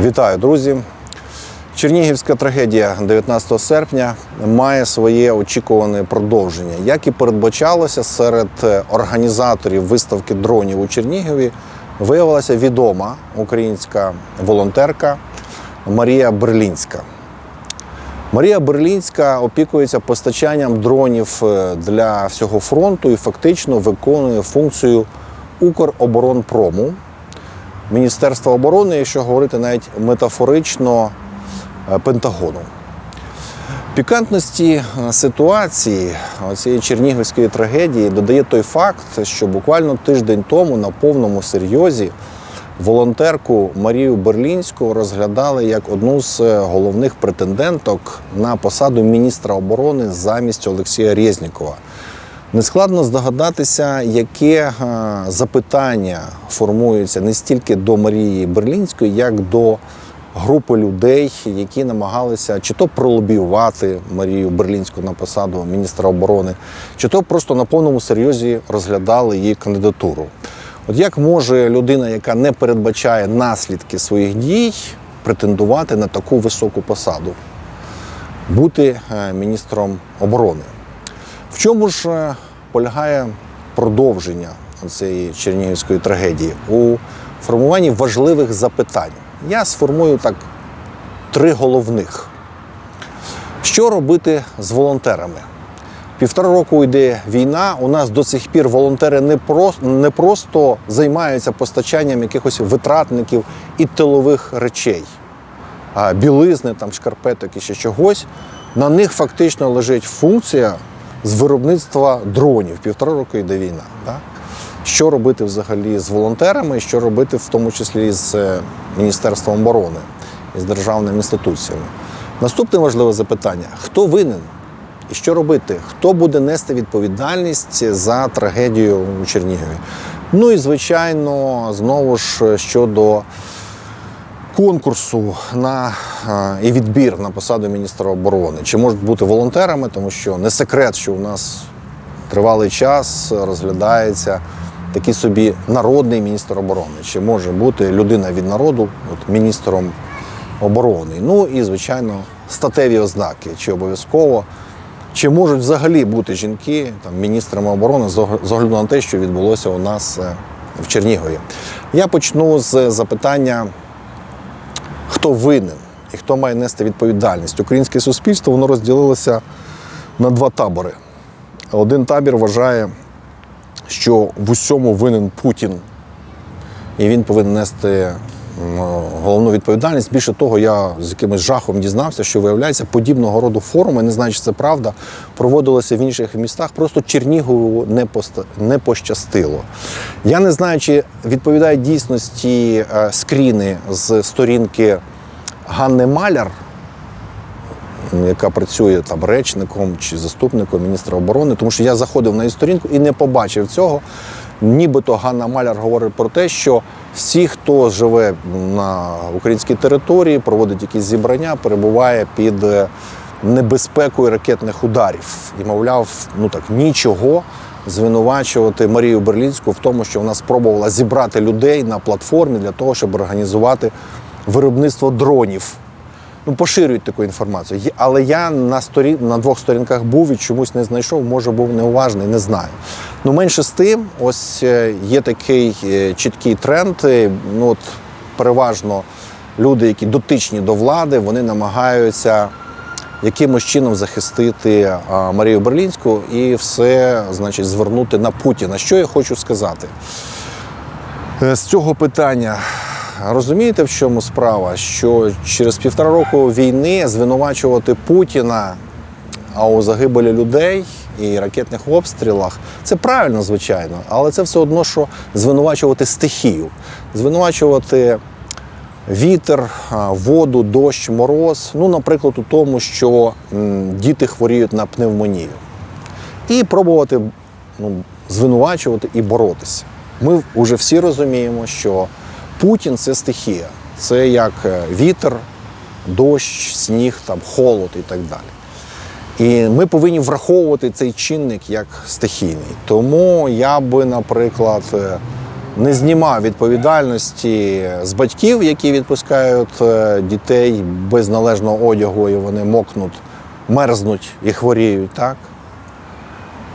Вітаю, друзі! Чернігівська трагедія 19 серпня має своє очікуване продовження. Як і передбачалося, серед організаторів виставки дронів у Чернігові виявилася відома українська волонтерка Марія Берлінська. Марія Берлінська опікується постачанням дронів е, для всього фронту і фактично виконує функцію Укроборонпрому, Міністерства оборони, якщо говорити навіть метафорично е, Пентагону. Пікантності е, ситуації цієї чернігівської трагедії додає той факт, що буквально тиждень тому на повному серйозі волонтерку Марію Берлінську розглядали як одну з е, головних претенденток на посаду міністра оборони замість Олексія Резнікова. Нескладно здогадатися, яке е, запитання формується не стільки до Марії Берлінської, як до групи людей, які намагалися чи то пролобіювати Марію Берлінську на посаду міністра оборони, чи то просто на повному серйозі розглядали її кандидатуру. От як може людина, яка не передбачає наслідки своїх дій, претендувати на таку високу посаду, бути е, міністром оборони? В чому ж е, полягає продовження цієї чернігівської трагедії? У формуванні важливих запитань. Я сформую так три головних. Що робити з волонтерами? Півтора року йде війна. У нас до сих пір волонтери не, про, не просто займаються постачанням якихось витратників і тилових речей, білизни, там, шкарпеток і ще чогось. На них фактично лежить функція з виробництва дронів. Півтора року йде війна. Так? Що робити взагалі з волонтерами, що робити в тому числі з е, Міністерством оборони і з державними інституціями. Наступне важливе запитання: хто винен? І що робити? Хто буде нести відповідальність за трагедію у Чернігові? Ну і звичайно, знову ж щодо конкурсу на е, і відбір на посаду міністра оборони. Чи можуть бути волонтерами, тому що не секрет, що у нас тривалий час розглядається такий собі народний міністр оборони. Чи може бути людина від народу, от міністром оборони? Ну і звичайно, статеві ознаки, чи обов'язково. Чи можуть взагалі бути жінки там, міністрами оборони з огляду на те, що відбулося у нас е, в Чернігові? Я почну з запитання, хто винен і хто має нести відповідальність. Українське суспільство воно розділилося на два табори. Один табір вважає, що в усьому винен Путін, і він повинен нести головну відповідальність. Більше того, я з якимось жахом дізнався, що виявляється, подібного роду форуми, не знаю, чи це правда, проводилися в інших містах. Просто Чернігову не не пощастило. Я не знаю, чи відповідає дійсності е, скріни з сторінки Ганни Маляр, яка працює там речником чи заступником міністра оборони, тому що я заходив на її сторінку і не побачив цього. Нібито Ганна Маляр говорить про те, що всі, хто живе на українській території, проводить якісь зібрання, перебуває під е, небезпекою ракетних ударів. І, мовляв, ну так нічого звинувачувати Марію Берлінську в тому, що вона спробувала зібрати людей на платформі для того, щоб організувати виробництво дронів. Ну, поширюють таку інформацію. Але я на сторін на двох сторінках був і чомусь не знайшов, може був неуважний, не знаю. Ну, менше з тим, ось е, є такий е, чіткий тренд. е, Ну, от, переважно люди, які дотичні до влади, вони намагаються якимось чином захистити Марію Берлінську і все, значить, звернути на Путіна. Що я хочу сказати? З цього питання розумієте, в чому справа? Що через півтора року війни звинувачувати Путіна у загибелі людей і ракетних обстрілах це правильно, звичайно, але це все одно, що звинувачувати стихію, звинувачувати вітер, воду, дощ, мороз. Ну, наприклад, у тому, що діти хворіють на пневмонію. І пробувати ну, звинувачувати і боротися. Ми вже всі розуміємо, що Путін це стихія, це як е, вітер, дощ, сніг, там, холод і так далі. І ми повинні враховувати цей чинник як стихійний. Тому я би, наприклад, е, не знімав відповідальності з батьків, які відпускають е, дітей без належного одягу, і вони мокнуть, мерзнуть і хворіють, так?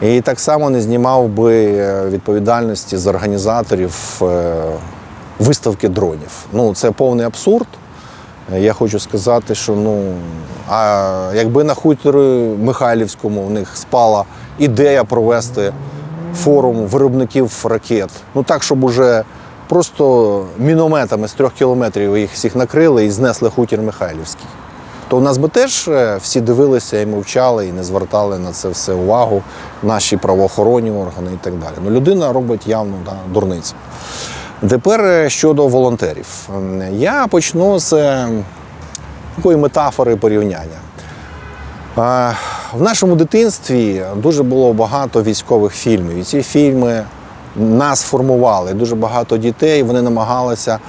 І так само не знімав би відповідальності з організаторів виставки дронів. Ну, це повний абсурд. Е, Я хочу сказати, що ну, а якби на хуторі Михайлівському в них спала ідея провести форум виробників ракет, ну так, щоб уже просто мінометами з трьох кілометрів їх всіх накрили і знесли хутір Михайлівський. То у нас би теж е, всі дивилися і мовчали, і не звертали на це все увагу, наші правоохоронні органи і так далі. Ну, людина робить явно да, дурницю. Тепер е, щодо волонтерів. Я почну з е, такої метафори порівняння. Е, В нашому дитинстві дуже було багато військових фільмів. І ці фільми нас формували. Дуже багато дітей вони намагалися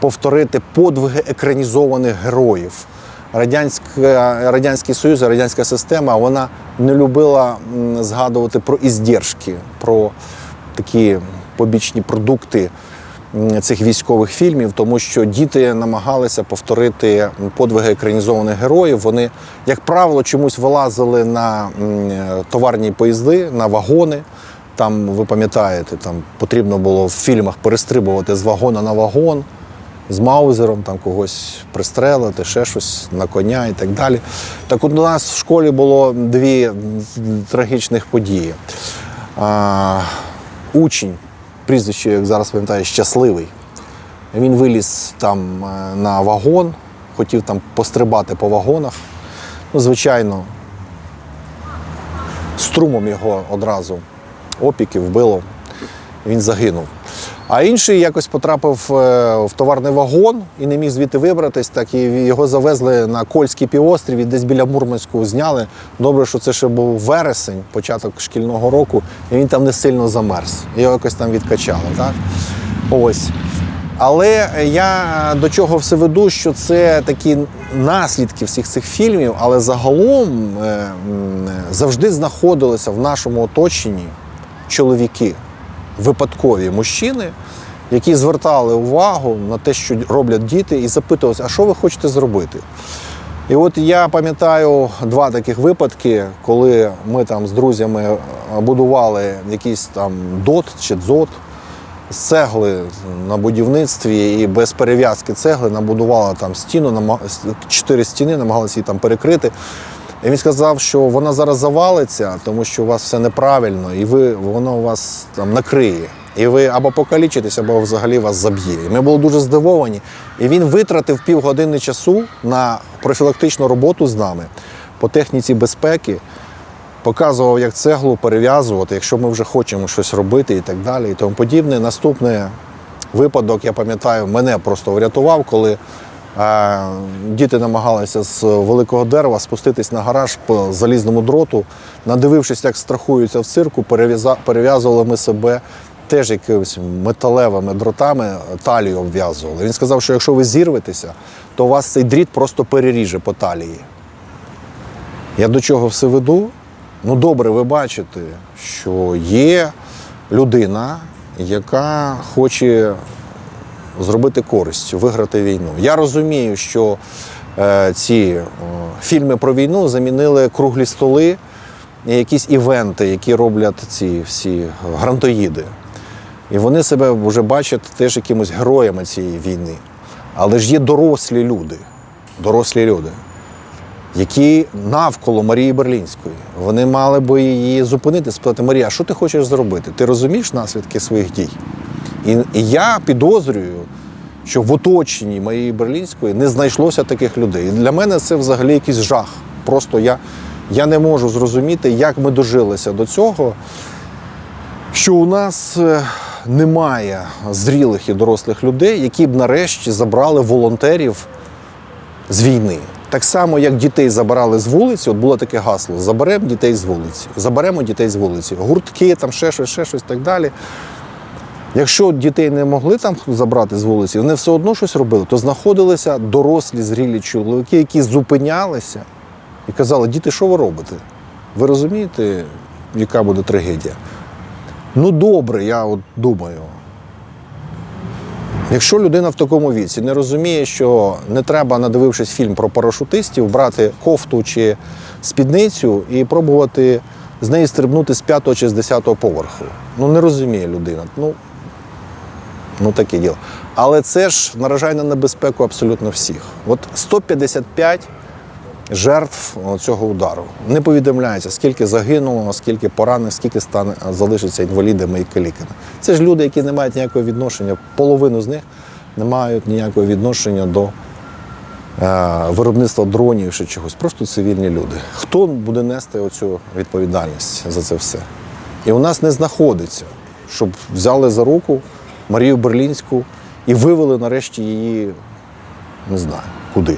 повторити подвиги екранізованих героїв. Радянська, Радянський Союз, радянська система вона не любила згадувати про іздержки, про такі побічні продукти цих військових фільмів, тому що діти намагалися повторити подвиги екранізованих героїв. Вони, як правило, чомусь вилазили на товарні поїзди, на вагони. Там, ви пам'ятаєте, там потрібно було в фільмах перестрибувати з вагона на вагон, з маузером, там когось пристрелити, ще щось на коня і так далі. Так от у нас в школі було дві трагічних події. А, учень, прізвище, як зараз пам'ятаю, щасливий. Він виліз там е, на вагон, хотів там пострибати по вагонах. Ну, звичайно, струмом його одразу опіки вбило, він загинув. А інший якось потрапив е, в товарний вагон і не міг звідти вибратись, так і його завезли на Кольський півострів і десь біля Мурманську зняли. Добре, що це ще був вересень, початок шкільного року, і він там не сильно замерз. Його якось там відкачали. Так? Ось. Але я до чого все веду, що це такі наслідки всіх цих фільмів, але загалом е, завжди знаходилися в нашому оточенні чоловіки, випадкові мужчини, які звертали увагу на те, що роблять діти, і запитувалися, а що ви хочете зробити? І от я пам'ятаю два таких випадки, коли ми там з друзями будували якийсь там дот чи дзот з цегли на будівництві і без перев'язки цегли набудувала там стіну, чотири стіни, намагалися її там перекрити. І він сказав, що вона зараз завалиться, тому що у вас все неправильно, і ви, воно вас там накриє. І ви або покалічитесь, або взагалі вас заб'є. І ми були дуже здивовані. І він витратив півгодини часу на профілактичну роботу з нами по техніці безпеки, показував, як цеглу перев'язувати, якщо ми вже хочемо щось робити і так далі, і тому подібне. Наступний випадок, я пам'ятаю, мене просто врятував, коли діти намагалися з великого дерева спуститись на гараж по залізному дроту. Надивившись, як страхуються в цирку, перев'язували ми себе теж якимись металевими дротами талію обв'язували. Він сказав, що якщо ви зірветеся, то вас цей дріт просто переріже по талії. Я до чого все веду? Ну, добре, ви бачите, що є людина, яка хоче зробити користь, виграти війну. Я розумію, що е, ці е, фільми про війну замінили круглі столи і якісь івенти, які роблять ці всі грантоїди. І вони себе вже бачать теж якимось героями цієї війни. Але ж є дорослі люди, дорослі люди, які навколо Марії Берлінської. Вони мали би її зупинити, спитати, Марія, що ти хочеш зробити? Ти розумієш наслідки своїх дій? І, і я підозрюю, що в оточенні Марії Берлінської не знайшлося таких людей. І для мене це взагалі якийсь жах. Просто я, я не можу зрозуміти, як ми дожилися до цього, що у нас е, немає зрілих і дорослих людей, які б нарешті забрали волонтерів з війни. Так само, як дітей забирали з вулиці, от було таке гасло: заберемо дітей з вулиці, заберемо дітей з вулиці, гуртки, там ще щось, ще щось так далі. Якщо дітей не могли там забрати з вулиці, вони все одно щось робили, то знаходилися дорослі зрілі чоловіки, які зупинялися і казали: діти, що ви робите? Ви розумієте, яка буде трагедія? Ну добре, я от думаю. Якщо людина в такому віці не розуміє, що не треба, надивившись фільм про парашутистів, брати кофту чи спідницю і пробувати з неї стрибнути з п'ятого чи з десятого поверху. Ну не розуміє людина. Ну, ну таке діло. Але це ж наражає на небезпеку абсолютно всіх. От 155 жертв цього удару. Не повідомляється, скільки загинуло, скільки поранених, скільки стане, залишиться інвалідами і каліками. Це ж люди, які не мають ніякого відношення, половину з них не мають ніякого відношення до е, виробництва дронів чи чогось. Просто цивільні люди. Хто буде нести оцю відповідальність за це все? І у нас не знаходиться, щоб взяли за руку Марію Берлінську і вивели нарешті її, не знаю, куди.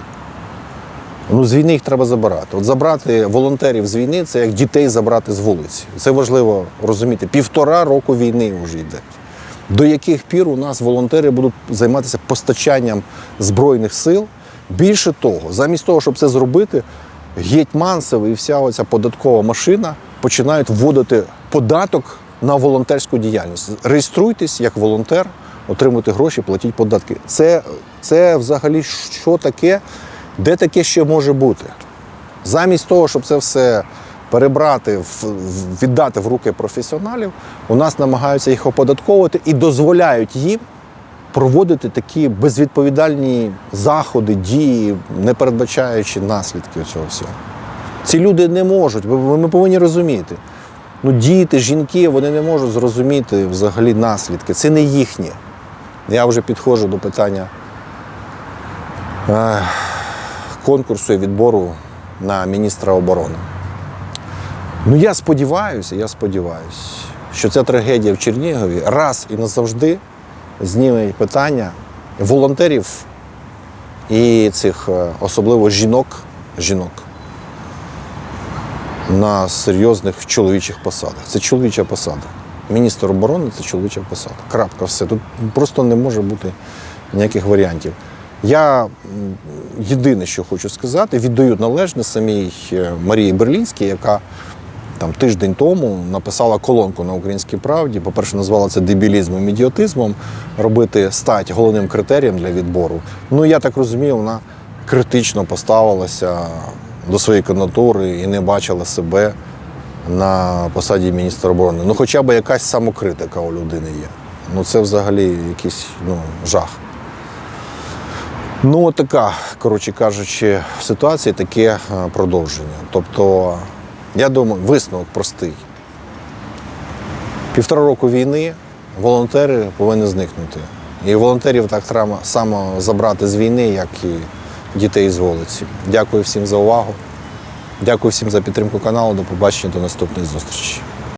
Ну, з війни їх треба забирати. От забрати волонтерів з війни це як дітей забрати з вулиці. Це важливо розуміти. Півтора року війни вже йде. До яких пір у нас волонтери будуть займатися постачанням збройних сил? Більше того, замість того, щоб це зробити, гетьманцев і вся оця податкова машина починають вводити податок на волонтерську діяльність. Реєструйтесь як волонтер, отримуйте гроші, платіть податки. Це, це взагалі що таке? Де таке ще може бути? Замість того, щоб це все перебрати, віддати в руки професіоналів, у нас намагаються їх оподатковувати і дозволяють їм проводити такі безвідповідальні заходи, дії, не передбачаючи наслідків цього всього. Ці люди не можуть, ми повинні розуміти. Ну, діти, жінки, вони не можуть зрозуміти взагалі наслідки. Це не їхнє. Я вже підходжу до питання е, конкурсу і відбору на міністра оборони. Ну, я сподіваюся, я сподіваюся, що ця трагедія в Чернігові раз і назавжди зніме питання волонтерів і цих е, особливо жінок, жінок на серйозних чоловічих посадах. Це чоловіча посада. Міністр оборони це чоловіча посада. Крапка, все. Тут просто не може бути ніяких варіантів. Я єдине, що хочу сказати, віддаю належне самій е, Марії Берлінській, яка там тиждень тому написала колонку на українській правді. По-перше, назвала це дебілізмом, ідіотизмом, робити стать головним критерієм для відбору. Ну я так розумію, вона критично поставилася до своєї кандидатури і не бачила себе на посаді міністра оборони. Ну, хоча б якась самокритика у людини є. Ну це взагалі якийсь ну, жах. Ну, така, коротше кажучи, ситуація, таке е, продовження. Тобто, я думаю, висновок простий. Півтора року війни волонтери повинні зникнути. І волонтерів так треба само забрати з війни, як і дітей з вулиці. Дякую всім за увагу. Дякую всім за підтримку каналу. До побачення, до наступної зустрічі.